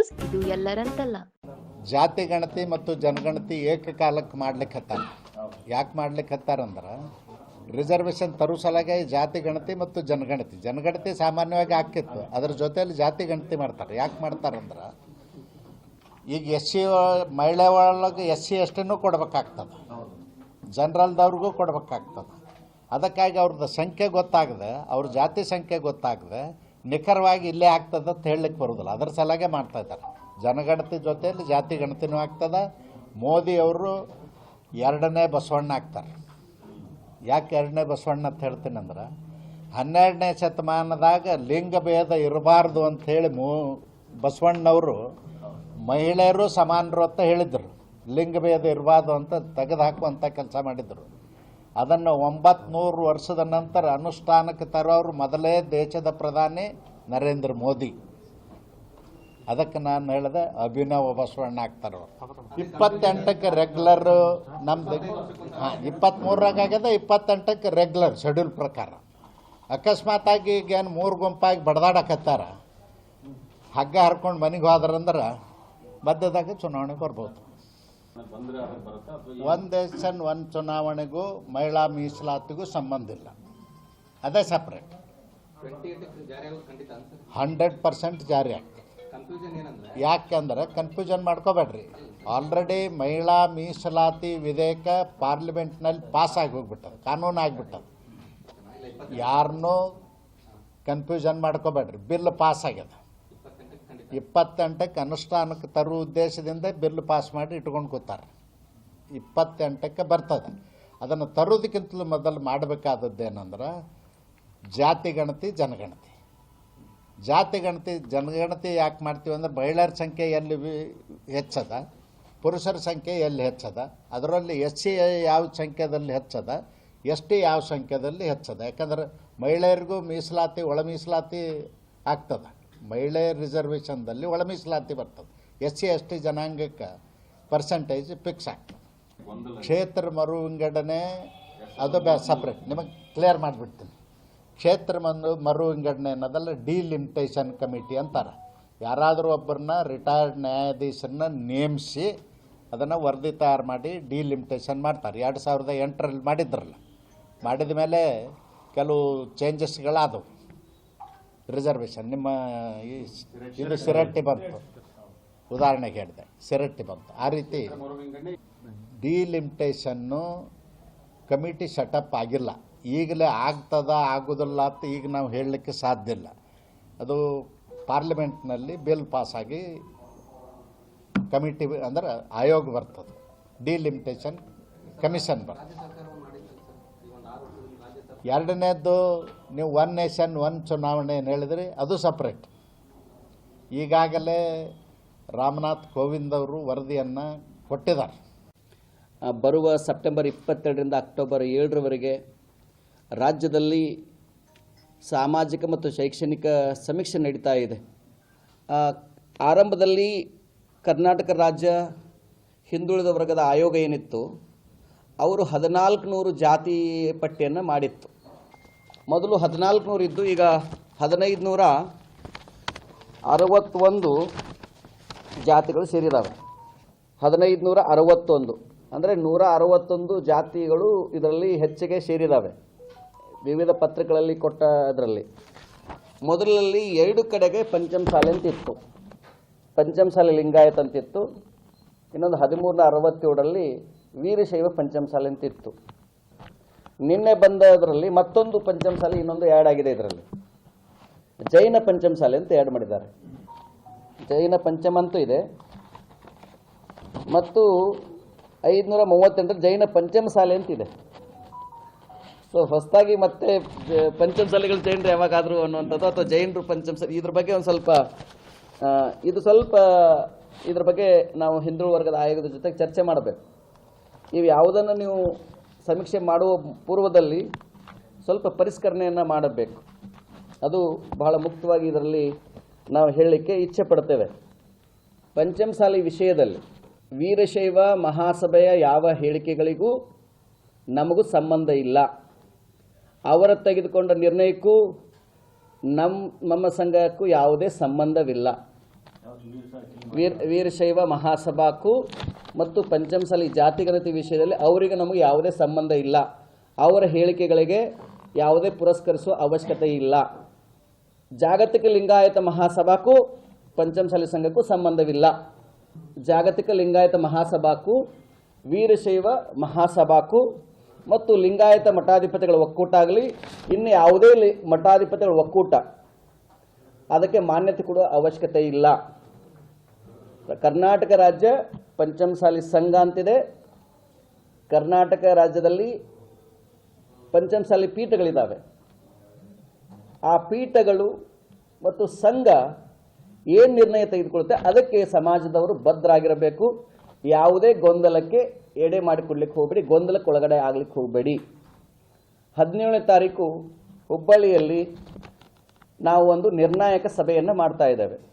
News ಇದು ಎಲ್ಲರಂತಲ್ಲ. ಜಾತಿ, ಗಣತಿ ಮತ್ತು ಜನಗಣತಿ ಏಕಕಾಲಕ್ಕೆ ಮಾಡ್ಲಿಕ್ಕೆ ಹತ್ತಾರ ಯಾಕೆ ಮಾಡ್ಲಿಕ್ಕೆ ಹತ್ತಾರಂದ್ರೆ ರಿಸರ್ವೇಷನ್ ತರೋ ಸಲಗೆ ಜಾತಿ, ಗಣತಿ ಮತ್ತು ಜನಗಣತಿ. ಜನಗಣತಿ ಸಾಮಾನ್ಯವಾಗಿ ಹಾಕಿತ್ತು. ಅದ್ರ ಜೊತೆಯಲ್ಲಿ ಜಾತಿ, ಗಣತಿ ಮಾಡ್ತಾರೆ. ಯಾಕೆ ಮಾಡ್ತಾರಂದ್ರೆ ಈಗ ಎಸ್ ಸಿ ಮಹಿಳೆ ಒಳಗೆ ಎಸ್ ಸಿ ಎಷ್ಟನ್ನು ಕೊಡ್ಬೇಕಾಗ್ತದೆ ಜನರಲ್ದವ್ರಿಗೂ ಕೊಡ್ಬೇಕಾಗ್ತದೆ. ಅದಕ್ಕಾಗಿ ಅವ್ರದ್ದು ಸಂಖ್ಯೆ ಗೊತ್ತಾಗದೆ, ಅವ್ರ ಜಾತಿ ಸಂಖ್ಯೆ ಗೊತ್ತಾಗದೆ ನಿಖರವಾಗಿ ಇಲ್ಲೇ ಆಗ್ತದೆ ಅಂತ ಹೇಳಲಿಕ್ಕೆ ಬರೋದಿಲ್ಲ ಅದರ ಸಲಗೆ ಮಾಡ್ತಾ ಇದ್ದಾರೆ. ಜನಗಣತಿ ಜೊತೆಯಲ್ಲಿ ಜಾತಿ ಗಣತಿನೂ ಆಗ್ತದೆ. ಮೋದಿ ಅವರು ಎರಡನೇ ಬಸವಣ್ಣ ಆಗ್ತಾರೆ. ಯಾಕೆ ಎರಡನೇ ಬಸವಣ್ಣ ಅಂತ ಹೇಳ್ತೀನಿ ಅಂದ್ರೆ, ಹನ್ನೆರಡನೇ ಶತಮಾನದಾಗ ಲಿಂಗಭೇದ ಇರಬಾರ್ದು ಅಂತ ಹೇಳಿ ಮೂ, ಬಸವಣ್ಣವರು ಮಹಿಳೆಯರು ಸಮಾನರು ಅಂತ ಹೇಳಿದರು. ಲಿಂಗಭೇದ ಇರಬಾರ್ದು ಅಂತ ತೆಗೆದುಹಾಕುವಂಥ ಕೆಲಸ ಮಾಡಿದರು. ಅದನ್ನು ಒಂಬತ್ನೂರು ವರ್ಷದ ನಂತರ ಅನುಷ್ಠಾನಕ್ಕೆ ತರೋರು ಮೊದಲೇ ದೇಶದ ಪ್ರಧಾನಿ ನರೇಂದ್ರ ಮೋದಿ. ಅದಕ್ಕೆ ನಾನು ಹೇಳಿದೆ, ಅಭಿನವ ಬಸವಣ್ಣ ಆಗ್ತಾರವ್ರು ಇಪ್ಪತ್ತೆಂಟಕ್ಕೆ ರೆಗ್ಯುಲರ್ ನಮ್ದು, ಹಾಂ ಇಪ್ಪತ್ತೆಂಟಕ್ಕೆ ರೆಗ್ಯುಲರ್ ಶೆಡ್ಯೂಲ್ ಪ್ರಕಾರ. ಅಕಸ್ಮಾತಾಗಿ ಈಗ ಏನು ಮೂರು ಗುಂಪಾಗಿ ಬಡ್ದಾಡಕತ್ತಾರ? ಹಗ್ಗ ಹರ್ಕೊಂಡು ಮನೆಗೆ ಹೋದ್ರಂದ್ರೆ ಮಧ್ಯದಾಗ ಚುನಾವಣೆಗೆ ಬರ್ಬೋದು. ಒಂದು ದೇಶನ್ ಒಂದು ಚುನಾವಣೆಗೂ ಮಹಿಳಾ ಮೀಸಲಾತಿಗೂ ಸಂಬಂಧ ಇಲ್ಲ. ಅದೇ ಸಪ್ರೇಟ್ ಹಂಡ್ರೆಡ್ ಪರ್ಸೆಂಟ್ ಜಾರಿ ಆಗ್ತದೆ. ಯಾಕೆಂದ್ರೆ ಕನ್ಫ್ಯೂಷನ್ ಮಾಡ್ಕೋಬೇಡ್ರಿ. ಆಲ್ರೆಡಿ ಮಹಿಳಾ ಮೀಸಲಾತಿ ವಿಧೇಯಕ ಪಾರ್ಲಿಮೆಂಟ್ನಲ್ಲಿ ಪಾಸ್ ಆಗಿ ಹೋಗ್ಬಿಟ್ಟದ ಕಾನೂನು ಆಗಿಬಿಟ್ಟದ ಯಾರನ್ನೂ ಕನ್ಫ್ಯೂಷನ್ ಮಾಡ್ಕೋಬೇಡ್ರಿ. ಬಿಲ್ ಪಾಸ್ ಆಗ್ಯದ. ಇಪ್ಪತ್ತೆಂಟಕ್ಕೆ ಅನುಷ್ಠಾನಕ್ಕೆ ತರುವ ಉದ್ದೇಶದಿಂದ ಬಿಲ್ ಪಾಸ್ ಮಾಡಿ ಇಟ್ಕೊಂಡು ಕೂತಾರೆ. ಇಪ್ಪತ್ತೆಂಟಕ್ಕೆ ಬರ್ತದೆ. ಅದನ್ನು ತರೋದಕ್ಕಿಂತಲೂ ಮೊದಲು ಮಾಡಬೇಕಾದದ್ದೇನೆಂದ್ರೆ ಜಾತಿ ಗಣತಿ, ಜನಗಣತಿ. ಜಾತಿ ಗಣತಿ, ಜನಗಣತಿ ಯಾಕೆ ಮಾಡ್ತೀವಿ ಅಂದ್ರೆ ಮಹಿಳೆಯರ ಸಂಖ್ಯೆ ಎಲ್ಲಿ ಹೆಚ್ಚದ, ಪುರುಷರ ಸಂಖ್ಯೆ ಎಲ್ಲಿ ಹೆಚ್ಚದ, ಅದರಲ್ಲಿ ಎಸ್ ಸಿ ಯಾವ ಸಂಖ್ಯೆದಲ್ಲಿ ಹೆಚ್ಚದ ಎಸ್ ಟಿ ಯಾವ ಸಂಖ್ಯೆದಲ್ಲಿ ಹೆಚ್ಚದ. ಯಾಕಂದ್ರೆ ಮಹಿಳೆಯರಿಗೂ ಮೀಸಲಾತಿ, ಒಳ ಮೀಸಲಾತಿ ಆಗ್ತದೆ. ಮಹಿಳೆಯರ ರಿಸರ್ವೇಷನ್ದಲ್ಲಿ ಒಳ ಮೀಸಲಾತಿ ಬರ್ತದೆ. ಎಸ್ ಸಿ, ಎಸ್ ಟಿ ಜನಾಂಗಕ್ಕೆ ಪರ್ಸೆಂಟೇಜ್ ಫಿಕ್ಸ್ ಆಗ್ತದೆ. ಕ್ಷೇತ್ರ ಮರು ವಿಂಗಡಣೆ, ಅದು ಬ್ಯಾ ಸಪ್ರೇಟ್ ನಿಮಗೆ ಕ್ಲಿಯರ್ ಮಾಡಿಬಿಡ್ತೀನಿ. ಕ್ಷೇತ್ರ ಮರು ಮರು ವಿಂಗಡಣೆ ಅನ್ನೋದಲ್ಲ ಡಿಲಿಮಿಟೇಷನ್ ಕಮಿಟಿ ಅಂತಾರೆ. ಯಾರಾದರೂ ಒಬ್ಬರನ್ನ ರಿಟೈರ್ಡ್ ನ್ಯಾಯಾಧೀಶರನ್ನ ನೇಮಿಸಿ ಅದನ್ನು ವರದಿ ತಯಾರು ಮಾಡಿ ಡಿಲಿಮಿಟೇಷನ್ ಮಾಡ್ತಾರೆ. ಎರಡು ಸಾವಿರದ ಎಂಟರಲ್ಲಿ ಮಾಡಿದ್ರಲ್ಲ. ಮಾಡಿದ ಮೇಲೆ ಕೆಲವು ಚೇಂಜಸ್ಗಳಾದವು ರಿಸರ್ವೇಷನ್ ನಿಮ್ಮ ಇದು ಸಿರಟ್ಟಿ ಬಂತು. ಉದಾಹರಣೆಗೆ ಹೇಳಿದೆ, ಸಿರಟ್ಟಿ ಬಂತು. ಆ ರೀತಿ ಡಿಲಿಮಿಟೇಷನ್ನು ಕಮಿಟಿ ಸೆಟಪ್ ಆಗಿಲ್ಲ. ಈಗಲೇ ಆಗ್ತದ, ಆಗೋದಿಲ್ಲ ಅಂತ ಈಗ ನಾವು ಹೇಳಲಿಕ್ಕೆ ಸಾಧ್ಯ ಇಲ್ಲ. ಅದು ಪಾರ್ಲಿಮೆಂಟ್ನಲ್ಲಿ ಬಿಲ್ ಪಾಸಾಗಿ ಕಮಿಟಿ ಅಂದ್ರೆ ಆಯೋಗ ಬರ್ತದೆ. ಡಿಲಿಮಿಟೇಷನ್ ಕಮಿಷನ್ ಬರ್ತದೆ. ಎರಡನೇದ್ದು, ನೀವು ಒನ್ ನೇಷನ್ ಒನ್ ಚುನಾವಣೆ ಏನು ಹೇಳಿದ್ರಿ? ಅದು ಸಪ್ರೇಟ್ ಈಗಾಗಲೇ ರಾಮನಾಥ್ ಕೋವಿಂದ್ ಅವರು ವರದಿಯನ್ನು ಕೊಟ್ಟಿದ್ದಾರೆ. ಬರುವ ಸೆಪ್ಟೆಂಬರ್ ಇಪ್ಪತ್ತೆರಡರಿಂದ ಅಕ್ಟೋಬರ್ ಏಳರವರೆಗೆ ರಾಜ್ಯದಲ್ಲಿ ಸಾಮಾಜಿಕ ಮತ್ತು ಶೈಕ್ಷಣಿಕ ಸಮೀಕ್ಷೆ ನಡೀತಾ ಇದೆ. ಆರಂಭದಲ್ಲಿ ಕರ್ನಾಟಕ ರಾಜ್ಯ ಹಿಂದುಳಿದ ವರ್ಗದ ಆಯೋಗ ಏನಿತ್ತು? ಅವರು ಹದಿನಾಲ್ಕು ನೂರು ಜಾತಿ ಪಟ್ಟಿಯನ್ನು ಮಾಡಿತ್ತು. ಮೊದಲು ಹದಿನಾಲ್ಕು ನೂರು ಇದ್ದು ಈಗ ಹದಿನೈದು ನೂರ ಅರವತ್ತೊಂದು ಜಾತಿಗಳು ಸೇರಿದಾವೆ. ಹದಿನೈದು ನೂರ ಅರವತ್ತೊಂದು. ಅಂದರೆ ನೂರ ಅರವತ್ತೊಂದು ಜಾತಿಗಳು ಇದರಲ್ಲಿ ಹೆಚ್ಚಿಗೆ ಸೇರಿದಾವೆ. ವಿವಿಧ ಪತ್ರಿಕೆಗಳಲ್ಲಿ ಕೊಟ್ಟ ಅದರಲ್ಲಿ ಮೊದಲಲ್ಲಿ ಎರಡು ಕಡೆಗೆ ಪಂಚಮಸಾಲೆ ಅಂತಿತ್ತು ಪಂಚಮಸಾಲೆ ಲಿಂಗಾಯತ್ ಅಂತಿತ್ತು ಇನ್ನೊಂದು ಹದಿಮೂರನ ಅರವತ್ತೇಳರಲ್ಲಿ ವೀರಶೈವ ಪಂಚಮಸಾಲಿ ಅಂತ ಇತ್ತು. ನಿನ್ನೆ ಬಂದದರಲ್ಲಿ ಮತ್ತೊಂದು ಪಂಚಮಸಾಲಿ, ಇನ್ನೊಂದು ಆ್ಯಡ್ ಆಗಿದೆ ಇದರಲ್ಲಿ. ಜೈನ ಪಂಚಮಸಾಲಿ ಅಂತ ಆ್ಯಡ್ ಮಾಡಿದ್ದಾರೆ. ಜೈನ ಪಂಚಮ ಅಂತೂ ಇದೆ. ಮತ್ತು ಐದುನೂರ ಮೂವತ್ತೆಂಟರ ಜೈನ ಪಂಚಮಸಾಲೆ ಅಂತಿದೆ ಸೊ ಹೊಸದಾಗಿ ಮತ್ತೆ ಪಂಚಮಸಾಲೆಗಳು ಜೈನರು ಯಾವಾಗಾದರೂ ಅನ್ನುವಂಥದ್ದು, ಅಥವಾ ಜೈನರು ಪಂಚಮಸಾಲಿ, ಇದ್ರ ಬಗ್ಗೆ ಒಂದು ಸ್ವಲ್ಪ ಇದು ಸ್ವಲ್ಪ ಇದ್ರ ಬಗ್ಗೆ ನಾವು ಹಿಂದೂ ವರ್ಗದ ಆಯೋಗದ ಜೊತೆಗೆ ಚರ್ಚೆ ಮಾಡಬೇಕು. ಇವು ಯಾವುದನ್ನು ನೀವು ಸಮೀಕ್ಷೆ ಮಾಡುವ ಪೂರ್ವದಲ್ಲಿ ಸ್ವಲ್ಪ ಪರಿಷ್ಕರಣೆಯನ್ನು ಮಾಡಬೇಕು. ಅದು ಬಹಳ ಮುಕ್ತವಾಗಿ ಇದರಲ್ಲಿ ನಾವು ಹೇಳಲಿಕ್ಕೆ ಇಚ್ಛೆ ಪಡ್ತೇವೆ. ಪಂಚಮಸಾಲಿ ವಿಷಯದಲ್ಲಿ ವೀರಶೈವ ಮಹಾಸಭೆಯ ಯಾವ ಹೇಳಿಕೆಗಳಿಗೂ ನಮಗೂ ಸಂಬಂಧ ಇಲ್ಲ. ಅವರ ತೆಗೆದುಕೊಂಡ ನಿರ್ಣಯಕ್ಕೂ ನಮ್ಮ ನಮ್ಮ ಸಂಘಕ್ಕೂ ಯಾವುದೇ ಸಂಬಂಧವಿಲ್ಲ. ವೀರ್, ವೀರಶೈವ ಮಹಾಸಭಾಕ್ಕೂ ಮತ್ತು ಪಂಚಮಸಾಲಿ ಜಾತಿಗಣತಿ ವಿಷಯದಲ್ಲಿ ಅವರಿಗೆ ನಮಗೆ ಯಾವುದೇ ಸಂಬಂಧ ಇಲ್ಲ. ಅವರ ಹೇಳಿಕೆಗಳಿಗೆ ಯಾವುದೇ ಪುರಸ್ಕರಿಸುವ ಅವಶ್ಯಕತೆ ಇಲ್ಲ. ಜಾಗತಿಕ ಲಿಂಗಾಯತ ಮಹಾಸಭಾಕ್ಕೂ ಪಂಚಮಸಲಿ ಸಂಘಕ್ಕೂ ಸಂಬಂಧವಿಲ್ಲ. ಜಾಗತಿಕ ಲಿಂಗಾಯತ ಮಹಾಸಭಾಕ್ಕೂ, ವೀರಶೈವ ಮಹಾಸಭಾಕ್ಕೂ ಮತ್ತು ಲಿಂಗಾಯತ ಮಠಾಧಿಪತಿಗಳ ಒಕ್ಕೂಟ ಆಗಲಿ ಇನ್ನು ಯಾವುದೇ ಮಠಾಧಿಪತಿಗಳ ಒಕ್ಕೂಟ ಅದಕ್ಕೆ ಮಾನ್ಯತೆ ಕೊಡುವ ಅವಶ್ಯಕತೆ ಇಲ್ಲ. ಕರ್ನಾಟಕ ರಾಜ್ಯ ಪಂಚಮಸಾಲಿ ಸಂಘ ಅಂತಿದೆ. ಕರ್ನಾಟಕ ರಾಜ್ಯದಲ್ಲಿ ಪಂಚಮಸಾಲಿ ಪೀಠಗಳಿದ್ದಾವೆ ಆ ಪೀಠಗಳು ಮತ್ತು ಸಂಘ ಏನು ನಿರ್ಣಯ ತೆಗೆದುಕೊಳ್ಳುತ್ತೆ ಅದಕ್ಕೆ ಸಮಾಜದವರು ಭದ್ರಾಗಿರಬೇಕು. ಯಾವುದೇ ಗೊಂದಲಕ್ಕೆ ಎಡೆ ಮಾಡಿಕೊಡ್ಲಿಕ್ಕೆ ಹೋಗಬೇಡಿ ಗೊಂದಲಕ್ಕೆ ಒಳಗಡೆ ಆಗ್ಲಿಕ್ಕೆ ಹೋಗಬೇಡಿ. ಹದಿನೇಳನೇ ತಾರೀಕು ಹುಬ್ಬಳ್ಳಿಯಲ್ಲಿ ನಾವು ಒಂದು ನಿರ್ಣಾಯಕ ಸಭೆಯನ್ನು ಮಾಡ್ತಾ ಇದ್ದೇವೆ.